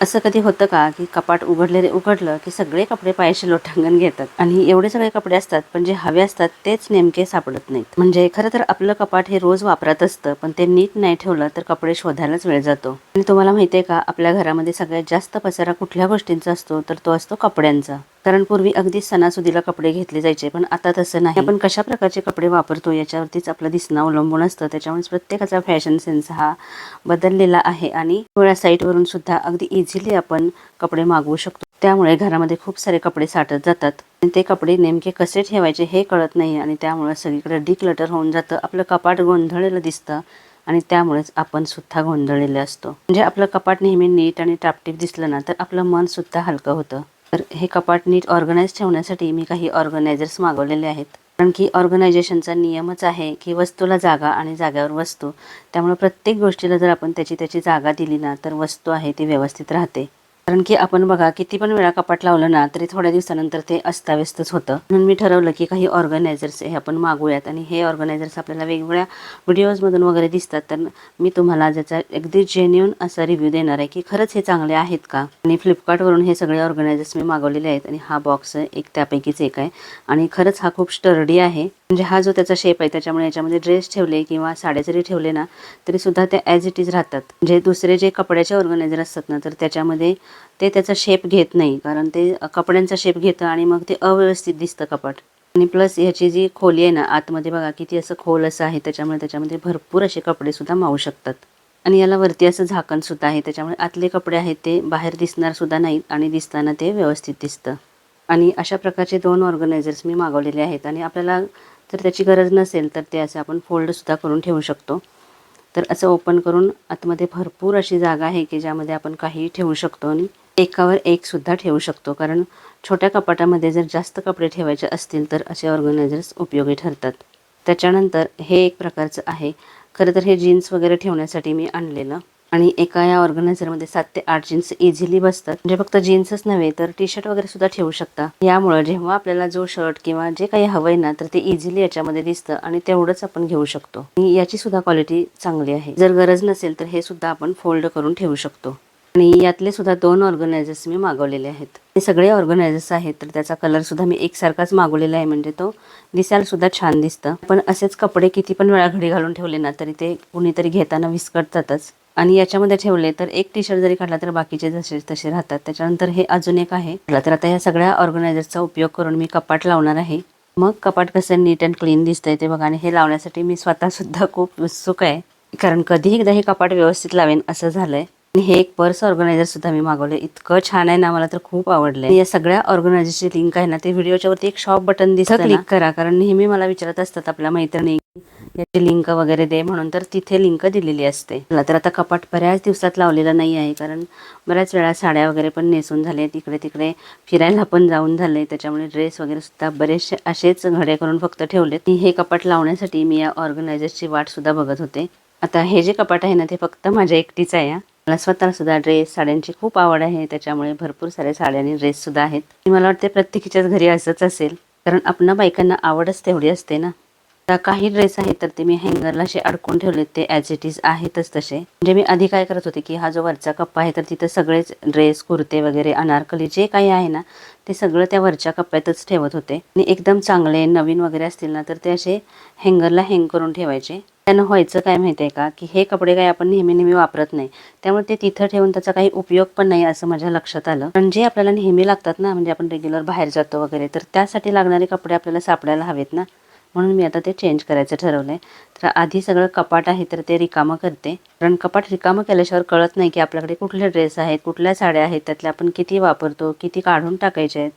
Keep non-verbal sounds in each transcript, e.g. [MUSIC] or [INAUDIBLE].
असं कधी होतं का की कपाट उघडलेले उघडलं की सगळे कपडे पायाशी लोटांगण घेतात? आणि एवढे सगळे कपडे असतात पण जे हवे असतात तेच नेमके सापडत नाहीत. म्हणजे खरं तर आपलं कपाट हे रोज वापरात असतं पण ते नीट नाही ठेवलं तर कपडे शोधायलाच वेळ जातो. आणि तुम्हाला माहिती आहे का आपल्या घरामध्ये सगळ्यात जास्त पसारा कुठल्या गोष्टींचा असतो? तर तो असतो कपड्यांचा. कारण पूर्वी अगदी सणासुदीला कपडे घेतले जायचे पण आता तसं नाही. आपण कशा प्रकारचे कपडे वापरतो याच्यावरतीच आपलं दिसणं अवलंबून असतं. त्याच्यामुळे प्रत्येकाचा फॅशन सेन्स हा बदललेला आहे. आणि थोड्या साईटवरून सुद्धा अगदी इझिली आपण कपडे मागवू शकतो. त्यामुळे घरामध्ये खूप सारे कपडे साठत जातात. आणि ते कपडे नेमके कसे ठेवायचे हे कळत नाही आणि त्यामुळे सगळीकडे डिक्लटर होऊन जातं. आपलं कपाट गोंधळलेलं दिसतं आणि त्यामुळेच आपण सुद्धा गोंधळलेले असतो. म्हणजे आपलं कपाट नेहमी नीट आणि टापटीप दिसलं ना तर आपलं मन सुद्धा हलकं होतं. तर हे कपाट नीट ऑर्गनाईज ठेवण्यासाठी मी काही ऑर्गनायझर्स मागवलेले आहेत. कारण की ऑर्गनायझेशनचा नियमच आहे की वस्तूला जागा आणि जाग्यावर वस्तू. त्यामुळे प्रत्येक गोष्टीला जर आपण त्याची त्याची जागा दिली ना तर वस्तू आहे ती व्यवस्थित राहते. कारण की आपण बघा किती पण वेळा कपाट लावलं ना तरी थोड्या दिवसानंतर ते अस्ताव्यस्तच होतं. म्हणून मी ठरवलं की काही ऑर्गनायझर्स हे आपण मागूयात आणि हे ऑर्गनायझर्स आपल्याला वेगवेगळ्या व्हिडिओजमधून वगैरे दिसतात. तर मी तुम्हाला ज्याचा अगदी जेन्युन असा रिव्ह्यू देणार आहे की खरंच हे चांगले आहेत का? आणि फ्लिपकार्टवरून हे सगळे ऑर्गनायझर्स मी मागवलेले आहेत आणि हा बॉक्स एक त्यापैकीच एक आहे. आणि खरंच हा खूप स्टर्डी आहे. म्हणजे हा जो त्याचा शेप आहे त्याच्यामुळे याच्यामध्ये ड्रेस ठेवले किंवा साड्या जरी ठेवले ना तरी सुद्धा ते ॲज इट इज राहतात. म्हणजे दुसरे जे कपड्याचे ऑर्गनायझर असतात ना तर त्याच्यामध्ये ते त्याचा शेप घेत नाही. कारण ते कपड्यांचा शेप घेतं आणि मग ते अव्यवस्थित दिसतं कपाट आणि प्लस ह्याची जी खोली आहे ना आतमध्ये बघा किती असं खोल असं आहे. त्याच्यामुळे त्याच्यामध्ये भरपूर असे कपडे सुद्धा मावू शकतात. आणि याला वरती असं झाकण सुद्धा आहे. त्याच्यामुळे आतले कपडे आहेत ते बाहेर दिसणार सुद्धा नाहीत आणि दिसताना ते व्यवस्थित दिसतं. आणि अशा प्रकारचे दोन ऑर्गनायझर्स मी मागवलेले आहेत. आणि आपल्याला जर त्याची गरज नसेल तर ते असं आपण फोल्डसुद्धा करून ठेवू शकतो. तर असं ओपन करून आतमध्ये भरपूर अशी जागा आहे की ज्यामध्ये आपण काहीही ठेवू शकतो आणि एकावर एक सुद्धा ठेवू शकतो. कारण छोट्या कपाटामध्ये जर जास्त कपडे ठेवायचे असतील तर असे ऑर्गनायझर्स उपयोगी ठरतात. त्याच्यानंतर हे एक प्रकारचं आहे. खरं तर हे जीन्स वगैरे ठेवण्यासाठी मी आणलेलं. आणि एका या ऑर्गनायझरमध्ये सात ते आठ जीन्स इझिली बसतात. म्हणजे फक्त जीन्सच नव्हे तर टी शर्ट वगैरे सुद्धा ठेवू शकता. यामुळे जेव्हा आपल्याला जो शर्ट किंवा जे काही हवंय ना तर ते इझिली याच्यामध्ये दिसतं आणि तेवढंच आपण घेऊ शकतो. आणि याची सुद्धा क्वालिटी चांगली आहे. जर गरज नसेल तर हे सुद्धा आपण फोल्ड करून ठेवू शकतो. आणि यातले सुद्धा दोन ऑर्गनायझर्स मी मागवलेले आहेत. हे सगळे ऑर्गनायझर्स आहेत तर त्याचा कलर सुद्धा मी एकसारखाच मागवलेला आहे. म्हणजे तो दिसायला सुद्धा छान दिसतं. पण असेच कपडे किती पण वेळा घडी घालून ठेवले ना तरी ते कुणीतरी घेताना विस्कटतातच आणि याच्यामध्ये ठेवले तर एक टी शर्ट जरी काढला तर बाकीचे जसे तसे राहतात. त्याच्यानंतर हे अजून एक आहे. तर आता या सगळ्या ऑर्गनायझरचा उपयोग करून मी कपाट लावणार आहे. मग कपाट कसं नीट अँड क्लीन दिसतंय ते बघा आणि हे लावण्यासाठी मी स्वतः सुद्धा खूप उत्सुक आहे. कारण कधी एकदा हे कपाट व्यवस्थित लावेन असं झालंय. हे एक पर्स ऑर्गनायझर सुद्धा मी मागवलं इतकं छान आहे ना मला तर खूप आवडलंय. या सगळ्या ऑर्गनायझरची लिंक आहे ना ते व्हिडिओच्या वरती एक शॉप बटन दिसतं क्लिक करा कारण नेहमी मला विचारत असतात आपल्या मैत्रिणी याची लिंक वगैरे दे म्हणून तर तिथे लिंक दिलेली असते. मला तर आता कपाट बऱ्याच दिवसात लावलेलं नाही आहे कारण बऱ्याच वेळा साड्या वगैरे पण नेसून झाले तिकडे तिकडे फिरायला पण जाऊन झाले त्याच्यामुळे ड्रेस वगैरे सुद्धा बरेचसे असेच घडे करून फक्त ठेवलेत. हे कपाट लावण्यासाठी मी या ऑर्गनायझरची वाट सुद्धा बघत होते. आता हे जे कपाट आहे ना ते फक्त माझ्या एकटीच आहे. मला स्वतःला सुद्धा ड्रेस साड्यांची खूप आवड आहे. त्याच्यामुळे भरपूर साऱ्या साड्या आणि ड्रेस सुद्धा आहेत. मला वाटते प्रत्येकीच्याच घरी असंच असेल. कारण आपणा बायकांना आवडच तेवढी असते ना. आता काही ड्रेस आहेत तर ते मी हँगरला असे अडकून ठेवलेत. ते ॲज इट इज आहेतच तसे. म्हणजे मी आधी काय करत होते की हा जो वरचा कप्पा आहे तर तिथं सगळेच ड्रेस कुर्ते वगैरे अनारकली जे काही आहे ना ते सगळं त्या वरच्या कप्प्यातच ठेवत होते. आणि एकदम चांगले नवीन वगैरे असतील ना तर ते असे हँगरला हँग करून ठेवायचे. त्यानं व्हायचं काय माहिती आहे का की हे कपडे काय आपण नेहमी नेहमी वापरत नाही. त्यामुळे ते तिथं ठेवून त्याचा काही उपयोग पण नाही असं माझ्या लक्षात आलं. पण जे आपल्याला नेहमी लागतात ना म्हणजे आपण रेग्युलर बाहेर जातो वगैरे तर त्यासाठी लागणारे कपडे आपल्याला सापडायला हवेत ना. म्हणून मी आता ते चेंज करायचं ठरवलं आहे तर आधी सगळं कपाट आहे तर ते रिकामं करते. कारण कपाट रिकामं केल्याशिवाय कळत नाही की आपल्याकडे कुठले ड्रेस आहेत कुठल्या साड्या आहेत त्यातल्या आपण किती वापरतो किती काढून टाकायचे आहेत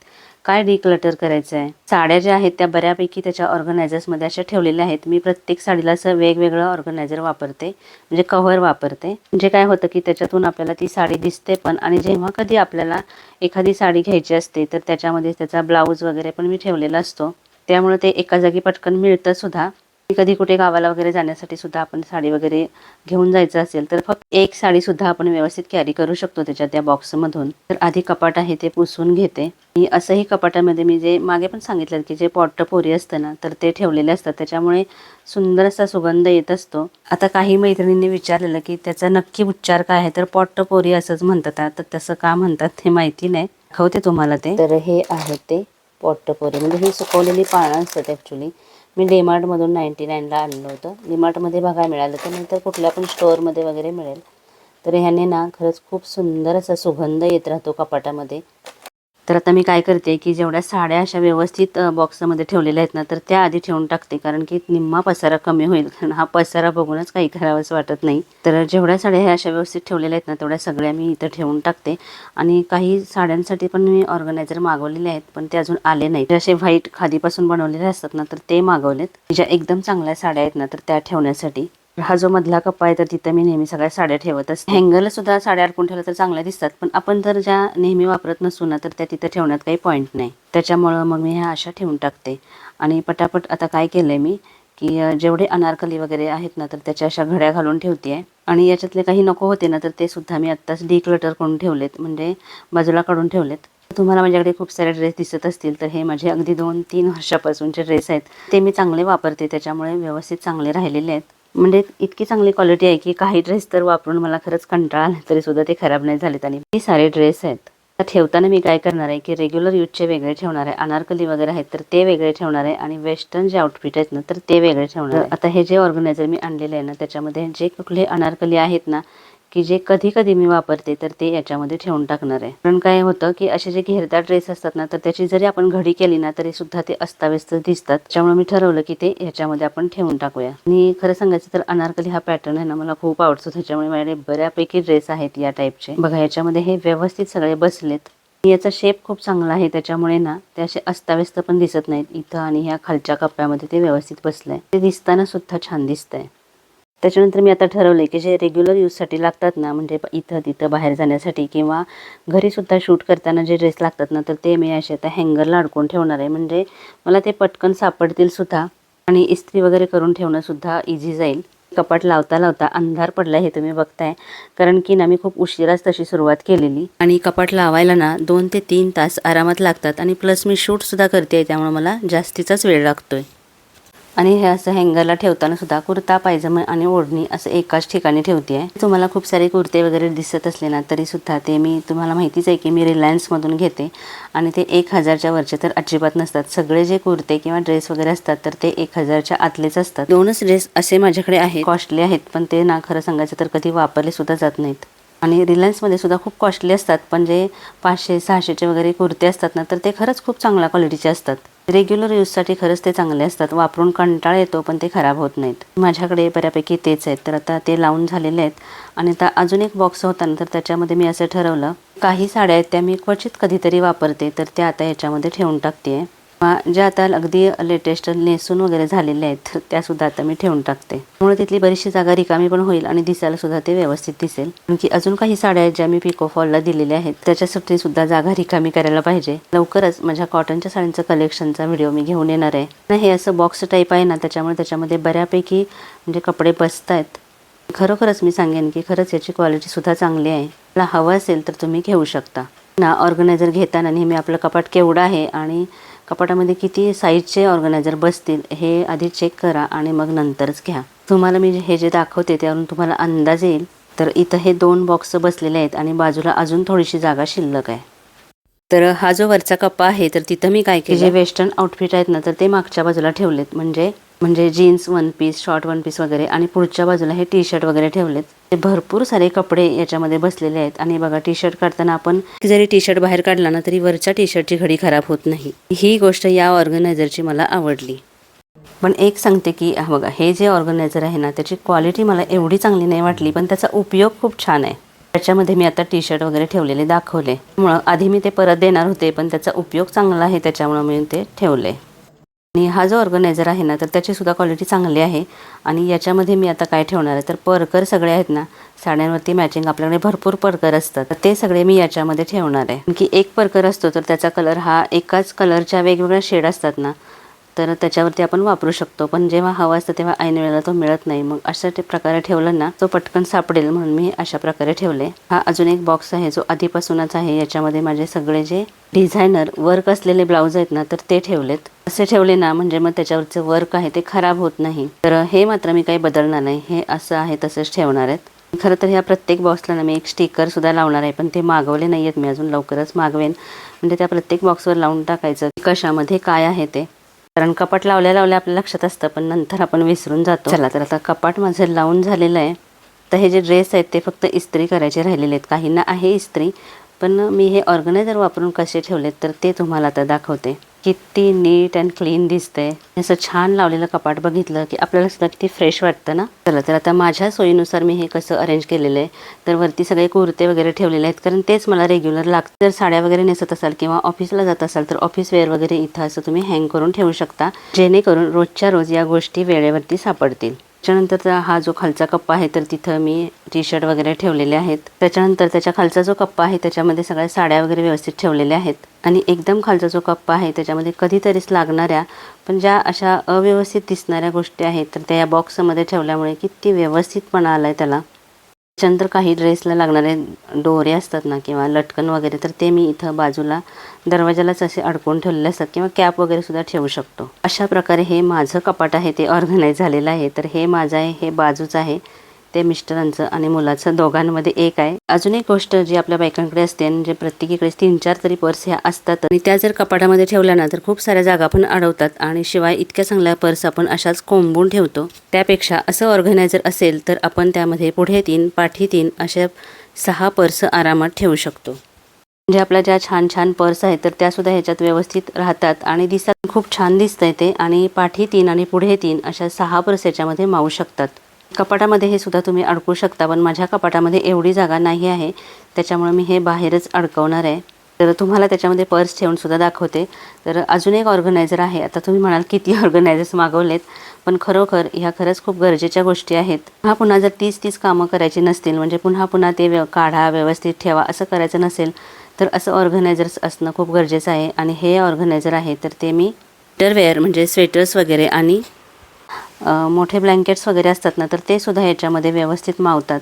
काय डिक्लटर करायचं आहे साड्या ज्या आहेत त्या बऱ्यापैकी त्याच्या ऑर्गनायझर्समध्ये अशा ठेवलेल्या आहेत. मी प्रत्येक साडीला असं वेगवेगळं ऑर्गनायझर वापरते म्हणजे कव्हर वापरते. म्हणजे काय होतं की त्याच्यातून आपल्याला ती साडी दिसते पण आणि जेव्हा कधी आपल्याला एखादी साडी घ्यायची असते तर त्याच्यामध्ये त्याचा ब्लाऊज वगैरे पण मी ठेवलेला असतो. त्यामुळे ते एका जागी पटकन मिळतं सुद्धा. कधी कुठे गावाला वगैरे जाण्यासाठी सुद्धा आपण साडी वगैरे घेऊन जायचं असेल तर फक्त एक साडी सुद्धा आपण व्यवस्थित कॅरी करू शकतो त्याच्या त्या बॉक्समधून तर आधी कपाट आहे ते पुसून घेते. आणि असंही कपाटामध्ये मी जे मागे पण सांगितलं की जे पॉट पोरी असतं ना तर ते ठेवलेले असतात. त्याच्यामुळे सुंदर असा सुगंध येत असतो. आता काही मैत्रिणींनी विचारलेलं की त्याचा नक्की उच्चार काय आहे तर पॉट पोरी असंच म्हणतात. तर तसं का म्हणतात हे माहिती नाही. दाखवते तुम्हाला ते. तर हे आहे ते. पॉट्टपोरी. म्हणजे ही सुकवलेली पानं असतात ॲक्च्युली मी डीमार्टमधून नाईन्टी नाईनला आणलं होतं. डीमार्टमध्ये बघा मिळालं तर नंतर कुठल्या पण स्टोअरमध्ये वगैरे मिळेल. तर ह्याने ना खरंच खूप सुंदर असा सुगंध येत राहतो कपाटामध्ये. तर आता मी काय करते की जेवढ्या साड्या अशा व्यवस्थित बॉक्समध्ये ठेवलेल्या आहेत ना तर त्या आधी ठेवून टाकते. कारण की निम्मा पसारा कमी होईल. कारण हा पसारा बघूनच काही करावंच वाटत नाही. तर जेवढ्या साड्या ह्या अशा व्यवस्थित ठेवलेल्या आहेत ना तेवढ्या सगळ्या मी इथं ठेवून टाकते. आणि काही साड्यांसाठी पण मी ऑर्गनायझर मागवलेले आहेत पण ते अजून आले नाहीत. असे व्हाईट खादीपासून बनवलेले असतात ना तर ते मागवलेत. ज्या एकदम चांगल्या साड्या आहेत ना तर त्या ठेवण्यासाठी. हा जो मधला कप्पा आहे तर तिथं मी नेहमी सगळ्या साड्या ठेवत असते. हँगरला सुद्धा साड्या अडकून ठेवल्या तर चांगल्या दिसतात पण आपण जर ज्या नेहमी वापरत नसू ना तर त्या तिथं ठेवण्यात काही पॉईंट नाही. त्याच्यामुळं मग मी ह्या अशा ठेवून टाकते. आणि पटापट आता काय केलंय मी की जेवढे अनारकली वगैरे आहेत ना तर त्याच्या अशा घड्या घालून ठेवते आहे आणि याच्यातले काही नको होते ना तर ते सुद्धा मी आत्ताच डिक्लटर करून ठेवलेत म्हणजे बाजूला काढून ठेवलेत. तुम्हाला माझ्याकडे खूप सारे ड्रेस दिसत असतील तर हे माझे अगदी दोन तीन वर्षापासूनचे ड्रेस आहेत. ते मी चांगले वापरते त्याच्यामुळे व्यवस्थित चांगले राहिलेले आहेत. म्हणजे इतकी चांगली क्वालिटी आहे की काही ड्रेस तर वापरून मला खरंच कंटाळा आला तरी सुद्धा ते खराब नाही झालेत. आणि हे सारे ड्रेस आहेत. ठेवताना मी काय करणार आहे की रेग्युलर यूजचे वेगळे ठेवणार आहे. अनारकली वगैरे आहेत तर ते वेगळे ठेवणार आहे. आणि वेस्टर्न जे आउटफिट आहेत ना तर ते वेगळे ठेवणार आहे. आता हे जे ऑर्गनायझर मी आणलेले आहे ना त्याच्यामध्ये जे कुठले अनारकली आहेत ना की जे कधी कधी मी वापरते तर ते याच्यामध्ये ठेवून टाकणार आहे. कारण काय होतं की असे जे घेरदार ड्रेस असतात ना तर त्याची जरी आपण घडी केली ना तरी सुद्धा ते अस्ताव्यस्त दिसतात. त्यामुळे मी ठरवलं की ते ह्याच्यामध्ये आपण ठेवून टाकूया. आणि खरं सांगायचं तर अनारकली हा पॅटर्न आहे ना मला खूप आवडतो. त्याच्यामुळे माझ्याकडे बऱ्यापैकी ड्रेस आहेत या टाईपचे. बघा याच्यामध्ये हे व्यवस्थित सगळे बसलेत. याचा शेप खूप चांगला आहे. त्याच्यामुळे ना ते असे अस्ताव्यस्त पण दिसत नाहीत. इथं आणि ह्या खालच्या कप्प्यामध्ये ते व्यवस्थित बसलंय. ते दिसताना सुद्धा छान दिसतंय. त्याच्यानंतर मी आता ठरवले की जे रेग्युलर यूजसाठी लागतात ना म्हणजे इथं तिथं बाहेर जाण्यासाठी किंवा घरीसुद्धा शूट करताना जे ड्रेस लागतात ना तर ते मी असे आता हँगरला अडकून ठेवणार आहे. म्हणजे मला ते पटकन सापडतील सुद्धा आणि इस्त्री वगैरे करून ठेवणंसुद्धा इझी जाईल. कपाट लावता लावता अंधार पडला हे तुम्ही बघताय. कारण की ना मी खूप उशिराच तशी सुरुवात केलेली. आणि कपाट लावायला ना दोन ते तीन तास आरामात लागतात. आणि प्लस मी शूटसुद्धा करते करते त्यामुळे मला जास्तीचाच वेळ लागतोय. आणि हे असं हँगरला ठेवताना सुद्धा कुर्ता पायजमा आणि ओढणी असं एकाच ठिकाणी ठेवते आहे. तुम्हाला खूप सारे कुर्ते वगैरे दिसत असले ना तरी सुद्धा ते मी तुम्हाला माहितीच आहे की मी रिलायन्समधून घेते. आणि ते एक हजारच्या वरचे तर अजिबात नसतात. सगळे जे कुर्ते किंवा ड्रेस वगैरे असतात तर ते एक हजारच्या आतलेच असतात. दोनच ड्रेस असे माझ्याकडे आहेत. कॉस्टली आहेत पण ते ना खरं सांगायचं तर कधी वापरले सुद्धा जात नाहीत. आणि रिलायन्समध्ये सुद्धा खूप कॉस्टली असतात पण जे पाचशे सहाशेचे वगैरे कुर्ते असतात ना तर ते खरंच खूप चांगल्या क्वालिटीचे असतात. रेग्युलर यूजसाठी खरंच ते चांगले असतात. वापरून कंटाळा येतो पण ते खराब होत नाहीत. माझ्याकडे बऱ्यापैकी तेच आहेत तर आता ते लावून झालेले आहेत. आणि आता अजून एक बॉक्स होता ना तर त्याच्यामध्ये मी असं ठरवलं काही साड्या आहेत त्या मी क्वचित कधीतरी वापरते तर त्या आता याच्यामध्ये ठेवून टाकते ज्या आता अगदी लेटेस्ट नेसून वगैरे झालेल्या आहेत त्यासुद्धा त्या सुद्धा आता मी ठेवून टाकते. त्यामुळे तिथली बरीचशी जागा रिकामी पण होईल आणि दिसायला सुद्धा ते व्यवस्थित दिसेल. आणखी अजून काही साड्या आहेत ज्या मी पिको फॉलला दिलेल्या आहेत त्याच्यासाठी सुद्धा जागा रिकामी करायला पाहिजे. लवकरच माझ्या कॉटनच्या साड्यांचं कलेक्शनचा व्हिडिओ मी घेऊन येणार आहे. हे असं बॉक्स टाईप आहे ना त्याच्यामुळे त्याच्यामध्ये बऱ्यापैकी म्हणजे कपडे बसत आहेत खरोखरच मी सांगेन की खरंच याची क्वालिटी सुद्धा चांगली आहे. मला हवं असेल तर तुम्ही घेऊ शकता. ना ऑर्गनायझर घेताना नेहमी आपलं कपाट केवढं आहे आणि कपाटामध्ये किती साईजचे ऑर्गनायझर बसतील हे आधी चेक करा आणि मग नंतरच घ्या. तुम्हाला मी हे जे दाखवते त्यावरून तुम्हाला अंदाज येईल. तर इथं हे दोन बॉक्स बसलेले आहेत आणि बाजूला अजून थोडीशी जागा शिल्लक आहे. तर हा जो वरचा कप्पा आहे तर तिथं मी काय केलं जे वेस्टर्न आउटफिट आहेत ना तर ते मागच्या बाजूला ठेवलेत. म्हणजे म्हणजे jeans one piece short one piece वगैरे आणि पुढच्या बाजूला हे टी शर्ट वगैरे ठेवलेत. ते भरपूर सारे कपडे याच्यामध्ये बसलेले आहेत आणि बघा टी शर्ट काढताना आपण जरी टी शर्ट बाहेर काढला ना तरी वरच्या टी शर्टची घडी खराब होत नाही. ही गोष्ट या ऑर्गनायझरची मला आवडली. पण एक सांगते की बघा हे जे ऑर्गनायझर आहे ना त्याची क्वालिटी मला एवढी चांगली नाही वाटली पण त्याचा उपयोग खूप छान आहे. त्याच्यामध्ये मी आता टी शर्ट वगैरे ठेवलेले दाखवले. त्यामुळं आधी मी ते परत देणार होते पण त्याचा उपयोग चांगला आहे त्याच्यामुळं मी ते ठेवले. आणि हा जो ऑर्गनायझर आहे ना तर त्याची सुद्धा क्वालिटी चांगली आहे. आणि याच्यामध्ये मी आता काय ठेवणार आहे? तर परकर सगळे आहेत ना साड्यांवरती मॅचिंग आपल्याकडे भरपूर परकर असतात. तर ते सगळे मी याच्यामध्ये ठेवणार आहे. आणखी एक परकर असतो तर त्याचा कलर हा एकाच कलरच्या वेगवेगळ्या शेड असतात ना तर त्याच्यावरती आपण वापरू शकतो. पण जेव्हा हवा असतं तेव्हा ऐन वेळेला तो मिळत नाही. मग अशा ते प्रकारे ठेवलं ना तो पटकन सापडेल म्हणून मी अशा प्रकारे ठेवले. हा अजून एक बॉक्स आहे जो आधीपासूनच आहे. याच्यामध्ये माझे सगळे जे डिझायनर वर्क असलेले ब्लाऊज आहेत ना तर ते ठेवलेत. असे ठेवले ना म्हणजे मग त्याच्यावरचं वर्क आहे ते खराब होत नाही. तर हे मात्र मी काही बदलणार नाही. हे असं आहे तसंच ठेवणार आहेत. खरं तर ह्या प्रत्येक बॉक्सला ना मी एक स्टिकर सुद्धा लावणार आहे पण ते मागवले नाही आहेत मी अजून लवकरच मागवेन. म्हणजे त्या प्रत्येक बॉक्सवर लावून टाकायचं कशामध्ये काय आहे ते. कारण कपाट लावल्या लावल्या आपल्या लक्षात असतं पण नंतर आपण विसरून जातो. चला तर आता कपाट माझं लावून झालेलं आहे. तर हे जे ड्रेस आहेत ते फक्त इस्त्री करायचे राहिलेले आहेत. काहींना आहे इस्त्री पण मी हे ऑर्गनायझर वापरून कसे ठेवलेत तर ते तुम्हाला आता दाखवते. किती नीट अँड क्लीन दिसते असं छान लावलेलं कपाट बघितलं की आपल्याला सुद्धा किती फ्रेश वाटतं ना? चला तर आता माझ्या सोयीनुसार मी हे कसं अरेंज केलेलं आहे. तर वरती सगळे कुर्ते वगैरे ठेवलेले आहेत कारण तेच मला रेग्युलर लागतं. जर साड्या वगैरे नेसत असाल किंवा ऑफिसला जात असाल तर ऑफिस वेअर वगैरे इथं असं तुम्ही हँग करून ठेवू शकता. जेणेकरून रोजच्या रोज या गोष्टी वेळेवरती सापडतील. त्याच्यानंतर हा जो खालचा कप्पा आहे तर तिथं मी टी शर्ट वगैरे ठेवलेले आहेत. त्याच्यानंतर त्याच्या खालचा जो कप्पा आहे त्याच्यामध्ये सगळ्या साड्या वगैरे व्यवस्थित ठेवलेल्या आहेत. आणि एकदम खालचा जो कप्पा आहे त्याच्यामध्ये कधीतरीच लागणाऱ्या पण ज्या अशा अव्यवस्थित दिसणाऱ्या गोष्टी आहेत तर त्या या बॉक्समध्ये ठेवल्यामुळे किती व्यवस्थितपणा आला आहे त्याला. त्याच्यानंतर काही ड्रेसला लागणारे दोरे असतात ना किंवा लटकन वगैरे तर ते मी इथं बाजूला दरवाजालाच असे अडकून ठेवलेले असतात किंवा कॅप वगैरे सुद्धा ठेवू शकतो. अशा प्रकारे हे माझं कपाट आहे ते ऑर्गनाईज झालेलं आहे. तर हे माझं आहे हे बाजूचं आहे. ते मिस्टरांचं आणि मुलाचं दोघांमध्ये एक आहे. अजून एक गोष्ट जी आपल्या बायकांकडे असते म्हणजे प्रत्येकीकडे तीन चार तरी पर्स ह्या असतात. आणि त्या जर कपाटामध्ये ठेवल्या ना तर खूप साऱ्या जागा पण अडवतात. आणि शिवाय इतक्या चांगल्या पर्स आपण अशाच कोंबून ठेवतो. त्यापेक्षा असं ऑर्गनायझर असेल तर आपण त्यामध्ये पुढे तीन पाठी तीन अशा सहा पर्स आरामात ठेवू शकतो. म्हणजे आपल्या ज्या छान छान पर्स आहेत तर त्या सुद्धा ह्याच्यात व्यवस्थित राहतात. आणि दिसतात खूप छान दिसतंय ते. आणि पाठी तीन आणि पुढे तीन अशा सहा पर्स याच्यामध्ये मावू शकतात. कपाटामध्ये हे सुद्धा तुम्ही अडकू शकता पण माझ्या कपाटामध्ये एवढी जागा नाही आहे त्याच्यामुळे मी हे बाहेरच अडकवणार आहे. तर तुम्हाला त्याच्यामध्ये पर्स ठेवून सुद्धा दाखवते. तर अजून एक ऑर्गनायझर आहे. आता तुम्ही म्हणाल किती [LAUGHS] ऑर्गनायझर्स मागवलेत पण खरोखर ह्या खरंच खूप गरजेच्या गोष्टी आहेत. पुन्हा पुन्हा जर तीच तीच कामं करायची नसतील म्हणजे पुन्हा पुन्हा ते व्यव काढा व्यवस्थित ठेवा असं करायचं नसेल तर असं ऑर्गनायझर्स असणं खूप गरजेचं आहे. आणि हे ऑर्गनायझर आहे तर ते मी इंटरवेअर म्हणजे स्वेटर्स वगैरे आणि मोठे ब्लँकेट्स वगैरे असतात ना तर ते सुद्धा याच्यामध्ये व्यवस्थित मावतात.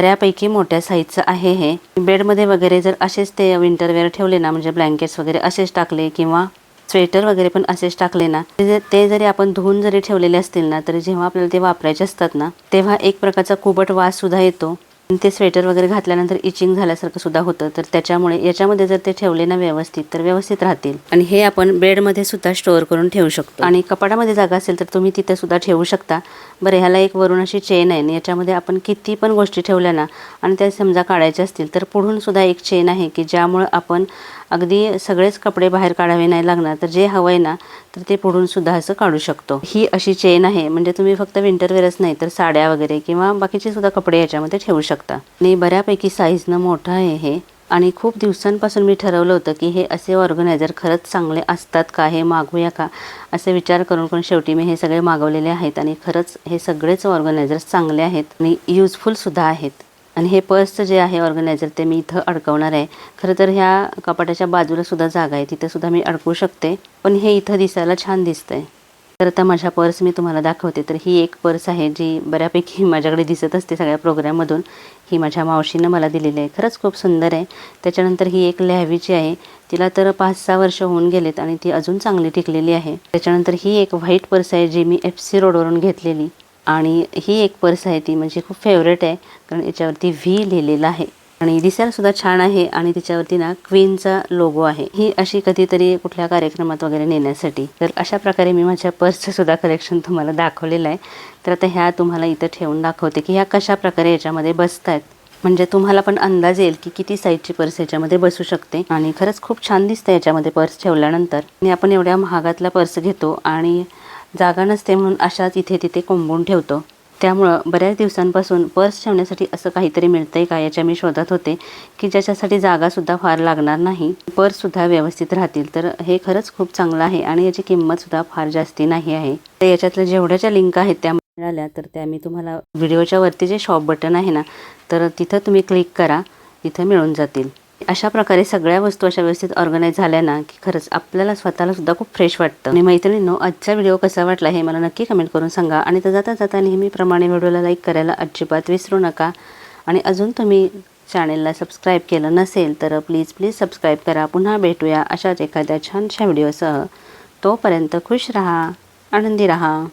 बऱ्यापैकी मोठ्या साईजचं आहे हे. बेडमध्ये वगैरे जर असेच ते विंटरवेअर ठेवले ना म्हणजे ब्लँकेट्स वगैरे असेच टाकले किंवा स्वेटर वगैरे पण असेच टाकले ना ते ते जरी आपण धुवून जरी ठेवलेले असतील ना तरी जेव्हा आपल्याला ते वापरायचे असतात ना तेव्हा एक प्रकारचा कुबट वास सुद्धा येतो. ते स्वेटर वगैरे घातल्यानंतर इचिंग झाल्यासारखं सुद्धा होतं. तर त्याच्यामुळे याच्यामध्ये जर ते ठेवले ना व्यवस्थित तर व्यवस्थित राहतील. आणि हे आपण बेडमध्ये सुद्धा स्टोअर करून ठेवू शकतो. आणि कपाटामध्ये जागा असेल तर तुम्ही तिथे सुद्धा ठेवू शकता. बरं ह्याला एक वरून अशी चेन आहे आणि याच्यामध्ये आपण किती पण गोष्टी ठेवल्या ना आणि त्या समजा काढायच्या असतील तर पुढून सुद्धा एक चेन आहे की ज्यामुळं आपण अगदी सगळेच कपडे बाहेर काढावे नाही लागणार तर जे हवं आहे ना तर ते पुढूनसुद्धा असं काढू शकतो. ही अशी चेन आहे म्हणजे तुम्ही फक्त विंटरवेअरच नाही तर साड्या वगैरे किंवा बाकीचे सुद्धा कपडे याच्यामध्ये ठेवू शकता. आणि बऱ्यापैकी साईजनं मोठं आहे हे. आणि खूप दिवसांपासून मी ठरवलं होतं की हे असे ऑर्गनायझर खरंच चांगले असतात का हे मागवूया का? असे विचार करून पण शेवटी मी हे सगळे मागवलेले आहेत आणि खरंच हे सगळेच ऑर्गनायझर्स चांगले आहेत आणि युजफुलसुद्धा आहेत. आणि हे पर्सचं जे आहे ऑर्गनायझर ते मी इथं अडकवणार आहे. खरं तर ह्या कपाटाच्या बाजूला सुद्धा जागा आहे. तिथं सुद्धा मी अडकवू शकते. पण हे इथं दिसायला छान दिसतंय. तर आता माझ्या पर्स मी तुम्हाला दाखवते. तर ही एक पर्स आहे जी बऱ्यापैकी [LAUGHS] माझ्याकडे दिसत असते सगळ्या प्रोग्राममधून. ही माझ्या मावशीनं मला दिलेली आहे. खरंच खूप सुंदर आहे. त्याच्यानंतर ही एक लॅव्हीची आहे. तिला तर पाच सहा वर्ष होऊन गेलेत आणि ती अजून चांगली टिकलेली आहे. त्याच्यानंतर ही एक व्हाईट पर्स आहे जी मी एफ सी रोडवरून घेतलेली. आणि ही एक पर्स आहे ती म्हणजे खूप फेवरेट आहे कारण याच्यावरती व्ही लिहिलेलं आहे. आणि दिसायला सुद्धा छान आहे आणि त्याच्यावरती ना क्वीनचा लोगो आहे. ही अशी कधीतरी कुठल्या कार्यक्रमात वगैरे नेण्यासाठी. तर अशा प्रकारे मी माझ्या पर्सचं सुद्धा कलेक्शन तुम्हाला दाखवलेलं आहे. तर आता ह्या तुम्हाला इथं ठेवून दाखवते की ह्या कशा प्रकारे याच्यामध्ये बसत आहेत म्हणजे तुम्हाला पण अंदाज येईल की किती साईजची पर्स याच्यामध्ये बसू शकते. आणि खरंच खूप छान दिसतं याच्यामध्ये पर्स ठेवल्यानंतर. आणि आपण एवढ्या महागातला पर्स घेतो आणि जागा नसते म्हणून अशाच इथे तिथे कोंबून ठेवतो. त्यामुळं बऱ्याच दिवसांपासून पर्स ठेवण्यासाठी असं काहीतरी मिळतंय का याच्या मी शोधत होते की ज्याच्यासाठी जागासुद्धा फार लागणार नाही. पर्ससुद्धा व्यवस्थित राहतील तर हे खरंच खूप चांगलं आहे आणि याची किंमतसुद्धा फार जास्ती नाही आहे. तर याच्यातल्या जेवढ्या ज्या लिंक आहेत त्या मिळाल्या तर त्या मी तुम्हाला व्हिडिओच्या वरती जे शॉप बटन आहे ना तर तिथं तुम्ही क्लिक करा तिथं मिळून जातील. अशा प्रकारे सगळ्या वस्तू अशा व्यवस्थित ऑर्गनाईज झाल्या ना की खरंच आपल्याला स्वतःला सुद्धा खूप फ्रेश वाटतं. आणि मैत्रिणींनो आजचा व्हिडिओ कसा वाटला हे मला नक्की कमेंट करून सांगा. आणि तर जाता जाता नेहमीप्रमाणे व्हिडिओला लाईक करायला अजिबात विसरू नका. आणि अजून तुम्ही चॅनेलला सबस्क्राईब केलं नसेल तर प्लीज प्लीज सबस्क्राईब करा. पुन्हा भेटूया अशाच एखाद्या छानशा व्हिडिओसह तोपर्यंत खुश रहा आनंदी रहा.